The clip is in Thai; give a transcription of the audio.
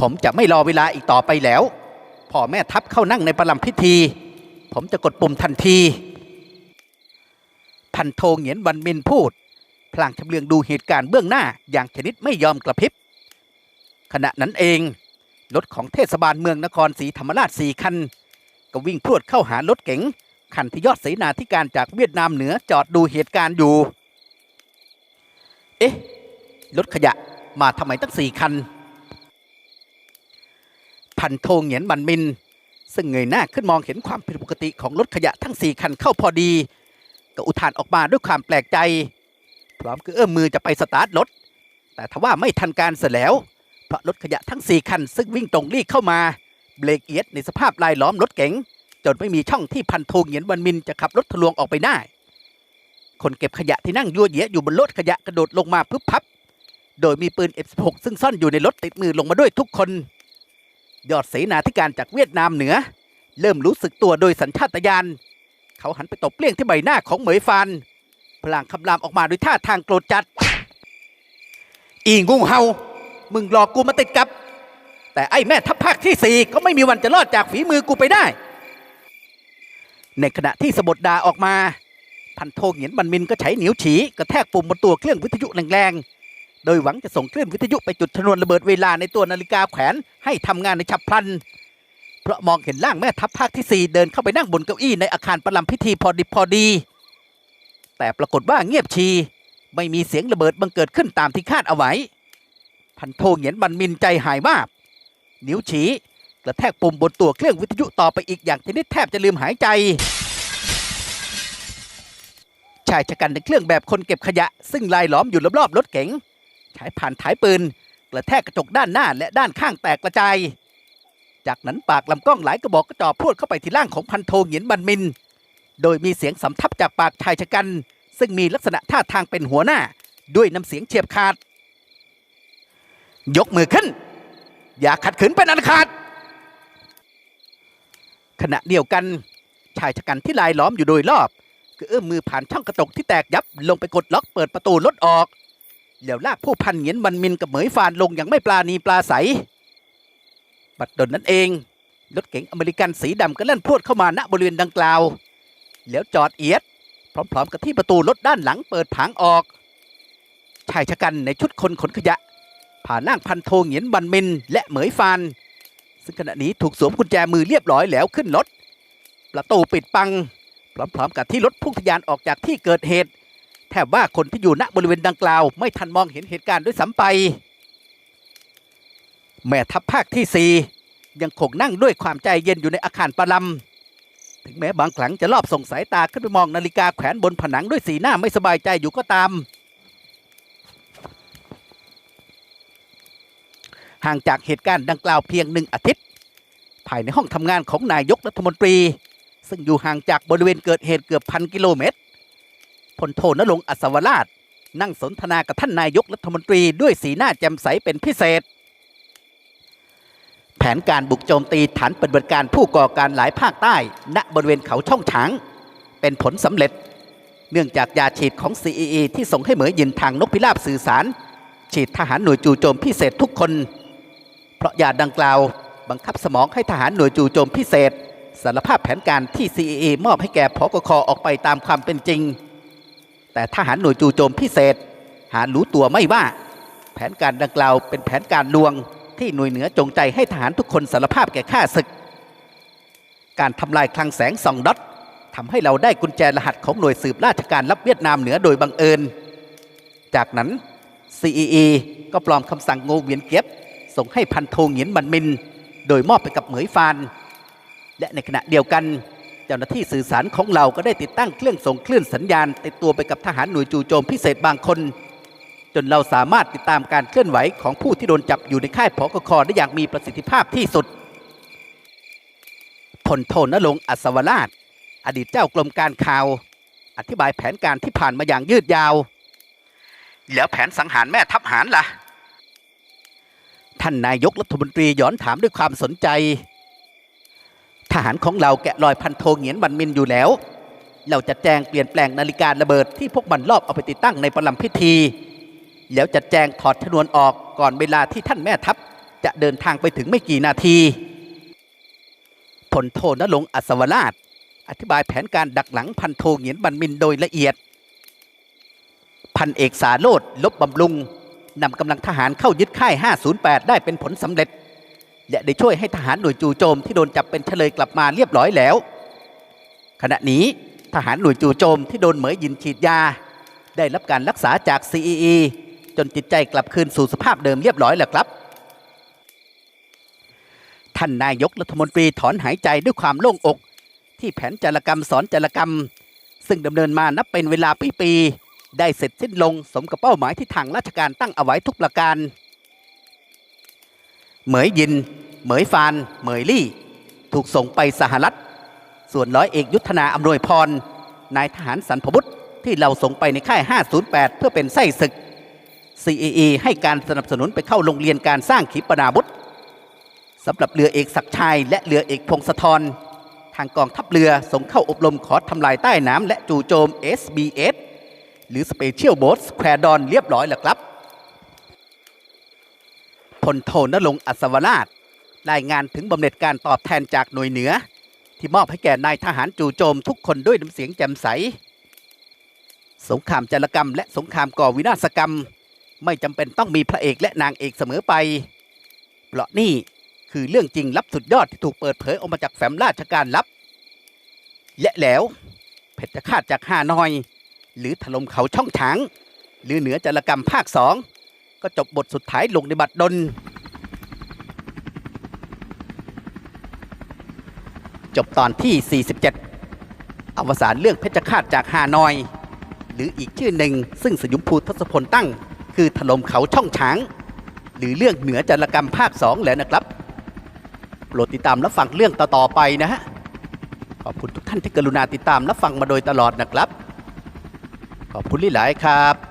ผมจะไม่รอเวลาอีกต่อไปแล้วพ่อแม่ทัพเข้านั่งในประลำพิธี ผมจะกดปุ่มทันทีพันโทเหงียนวันมินพูด พลางชำเลืองดูเหตุการณ์เบื้องหน้าอย่างชนิดไม่ยอมกระพริบ ขณะนั้นเองรถของเทศบาลเมืองนครศรีธรรมราชสี่คัน ก็วิ่งพรวดเข้าหารถเก๋งคันที่ยอดเสนาธิการจากเวียดนามเหนือจอดดูเหตุการณ์อยู่ เอ๊ะ รถขยะมาทำไมตั้งสี่คัน พันโทเหงียนบันมิน ซึ่งเงยหน้าขึ้นมองเห็นความผิดปกติของรถขยะทั้งสี่คันเข้าพอดี ก็อุทานออกมาด้วยความแปลกใจ พร้อมกับเอื้อมมือจะไปสตาร์ทรถ แต่ทว่าไม่ทันการเสียแล้ว เพราะรถขยะทั้งสี่คัน ซึ่งวิ่งตรงรีเข้ามา เบรกเอียดในสภาพลายล้อมรถเก๋งจนไม่มีช่องที่พันโทเหงียนบันมินจะขับรถทะลวงออกไปได้ คนเก็บขยะที่นั่งยั่วเยียอยู่บนรถขยะกระโดดลงมาพึบพับ โดยมีปืน F16 ซึ่งซ่อนอยู่ในรถติดมือลงมาด้วยทุกคน ยอดเสนาธิการจากเวียดนามเหนือ เริ่มรู้สึกตัวโดยสัญชาตญาณเขาหันไปตบเปลี่ยงที่ใบหน้าของเหมยฟานพลางคำรามออกมาด้วยท่าทางโกรธจัด อีงูเฮา มึงหลอกกูมาติดกับ แต่ไอ้แม่ทัพภาคที่สี่ก็ไม่มีวันจะรอดจากฝีมือกูไปได้ ในขณะที่สะบดดาออกมา พันโทเหงียนบันมินก็ใช้หนิ้วฉีกระแทกปุ่มบนตัวเครื่องวิทยุแรงๆ โดยหวังจะส่งคลื่นวิทยุไปจุดชนวนระเบิดเวลาในตัวนาฬิกาแขวนให้ทำงานในฉับพลัน เพราะมองเห็นร่างแม่ทัพภาคที่ 4 เดินเข้าไปนั่งบนเก้าอี้ในอาคารประลำพิธีพอดิบพอดี แต่ปรากฏว่าเงียบชี ไม่มีเสียงระเบิดบังเกิดขึ้นตามที่คาดเอาไว้ พันโทเหงียนบันมินใจหายว่าบนิ้วชี้กระแทกปุ่มบนตัวเครื่องวิทยุต่อไปอีกอย่างชนิดแทบจะลืมหายใจ ชายชะกันในเครื่องแบบคนเก็บขยะ ซึ่งลายล้อมอยู่รอบๆรถเก๋ง ใช้ผ่านถ่ายปืน กระแทกกระจกด้านหน้าและด้านข้างแตกกระจาย จากนั้นปากลำกล้องหลายกระบอกก็จ่อพรวดเข้าไปที่ร่างของพันโทเหงียนบันมิน โดยมีเสียงสำทับจากปากชายชะกัน ซึ่งมีลักษณะท่าทางเป็นหัวหน้า ด้วยน้ำเสียงเฉียบขาด ยกมือขึ้น อย่าขัดขืนเป็นอันขาด ขณะเดียวกันชายชะกันที่ลายล้อมอยู่โดยรอบก็เอื้อมมือผ่านช่องกระจกที่แตกยับลงไปกดล็อกเปิดประตูรถออก แล้วลากผู้พันเหงียนบันมินกับเหมยฟานลงอย่างไม่ปลาณีปลาใส บัดดลนั้นเอง รถเก๋งอเมริกันสีดำก็เล่นพรวดเข้ามาณบริเวณดังกล่าว แล้วจอดเอียด พร้อมๆกับที่ประตูรถด้านหลังเปิดผางออก ชายชะกันในชุดคนขนขยะ ผ่านร่างพันโทเหงียนบันมินและเหมยฟาน ซึ่งขณะนี้ถูกสวมกุญแจมือเรียบร้อยแล้วขึ้นรถ ประตูปิดปัง พร้อมๆกับที่รถพุ่งทะยานออกจากที่เกิดเหตุ แทบว่าคนที่อยู่ณบริเวณดังกล่าว ไม่ทันมองเห็นเหตุการณ์ด้วยซ้ำไป แม่ทัพภาคที่สี่ยังคงนั่งด้วยความใจเย็นอยู่ในอาคารประลำถึงแม้บางครั้งจะรอบส่งสายตาขึ้นไปมองนาฬิกาแขวนบนผนังด้วยสีหน้าไม่สบายใจอยู่ก็ตาม ห่างจากเหตุการณ์ดังกล่าวเพียงหนึ่งอาทิตย์ ภายในห้องทำงานของนายกรัฐมนตรี ซึ่งอยู่ห่างจากบริเวณเกิดเหตุเกือบพันกิโลเมตร พลโทนรงอัศวราช นั่งสนทนากับท่านนายกรัฐมนตรีด้วยสีหน้าแจ่มใสเป็นพิเศษ แผนการบุกโจมตีฐานปฏิบัติการผู้ก่อการหลายภาคใต้ ณบริเวณเขาช่องฉาง เป็นผลสำเร็จ เนื่องจากยาฉีดของ CEE ที่ส่งให้เหมยยินทางนกพิราบสื่อสาร ฉีดทหารหน่วยจู่โจมพิเศษทุกคน เพราะยาดังกล่าวบังคับสมองให้ทหารหน่วยจู่โจมพิเศษสารภาพแผนการที่ CEA มอบให้แก่พกคออกไปตามความเป็นจริง แต่ทหารหน่วยจู่โจมพิเศษ หารู้ตัวไม่ว่า แผนการดังกล่าวเป็นแผนการลวงที่หน่วยเหนือจงใจให้ทหารทุกคนสารภาพแก่ข้าศึก การทำลายคลังแสงสองดอททำให้เราได้กุญแจรหัสของหน่วยสืบราชการรับเวียดนามเหนือโดยบังเอิญ จากนั้น CEE ก็ปลอมคำสั่งโงเวียนเก็บ ส่งให้พันโทเหงียนบันมิน โดยมอบไปกับเหมยฟาน และในขณะเดียวกัน จ้าหน้าที่สื่อสารของเราก็ได้ติดตั้งเครื่องส่งคลื่นสัญญาณ ติดตัวไปกับทหารหน่วยจู่โจมพิเศษบางคน จนเราสามารถติดตามการเคลื่อนไหวของผู้ที่โดนจับอยู่ในค่ายพกคได้อย่างมีประสิทธิภาพที่สุดพลโทนรงอัศวราช อดีตเจ้ากรมการข่าว อธิบายแผนการที่ผ่านมาอย่างยืดยาว แล้วแผนสังหารแม่ทัพหารล่ะ ท่านนายกรัฐมนตรีย้อนถามด้วยความสนใจ ทหารของเราแกะรอยพันโทเหงียนบันมินอยู่แล้ว เราจะแจงเปลี่ยนแปลงนาฬิการะเบิดที่พวกมันลอบเอาไปติดตั้งในประลำพิธี แล้วจะแจงถอดชนวนออกก่อนเวลาที่ท่านแม่ทัพ จะเดินทางไปถึงไม่กี่นาทีพลโทนรงอัศวราช อธิบายแผนการดักหลังพันโทเหงียนบันมินโดยละเอียด พันเอกสาโรดลบบำรุงนำกำลังทหารเข้ายึดค่าย 508 ได้เป็นผลสำเร็จ ได้ช่วยให้ทหารหน่วยจู่โจมที่โดนจับเป็นเฉลยกลับมาเรียบร้อยแล้ว ขณะนี้ทหารหน่วยจู่โจมที่โดนเหมยยินฉีดยา ได้รับการรักษาจาก CEE จนจิตใจกลับคืนสู่สภาพเดิมเรียบร้อยแล้วครับ ท่านนายกรัฐมนตรีถอนหายใจด้วยความโล่งอก ที่แผนจารกรรมสอนจารกรรม ซึ่งดำเนินมานับเป็นเวลาปีๆได้เสร็จสิ้นลงสมกับเป้าหมายที่ทางราชการตั้งเอาไว้ทุกประการ เหมยยิน เหมยฟาน เหมยลี่ ถูกส่งไปสหรัฐ ส่วนร้อยเอกยุทธนาอำนวยพร นายทหารสันพบุตรที่เราส่งไปในค่าย 508 เพื่อเป็นไส้ศึก CEE ให้การสนับสนุนไปเข้าโรงเรียนการสร้างขีปนาวุธสำหรับเรือเอกศักดิ์ชัยและเรือเอกพงศธรทางกองทัพเรือส่งเข้าอบรมขอทำลายใต้น้ำและจู่โจม SBS หรือ Special Boat Squadron เรียบร้อยแล้วครับ พลโทนรงอัศวราชรายงานถึงบำเหน็จการตอบแทนจากหน่วยเหนือ ที่มอบให้แก่นายทหารจู่โจมทุกคนด้วยน้ำเสียงแจ่มใส สงครามจารกรรม และสงครามก่อวินาศกรรม ไม่จำเป็นต้องมีพระเอกและนางเอกเสมอไป เพราะนี่คือเรื่องจริงลับสุดยอดที่ถูกเปิดเผยออกมาจากแฟ้มราชการลับ และแล้วเพชรฆาตจากฮานอย หรือถล่มเขาช่องฉาง หรือเหนือจารกรรมภาคสอง ก็จบบทสุดท้ายลงในบัตรดลจบตอนที่ 47 อวสานเรื่องเพชรฆาตจากฮานอย หรืออีกชื่อหนึ่งซึ่งสยุมภูทศพลตั้ง คือถล่มเขาช่องช้าง หรือเรื่องเหนือจารกรรมภาคสองแล้วนะครับ โปรดติดตามรับฟังเรื่องต่อๆไปนะฮะ ขอบคุณทุกท่านที่กรุณาติดตามรับฟังมาโดยตลอดนะครับ ขอบคุณหลายๆครับ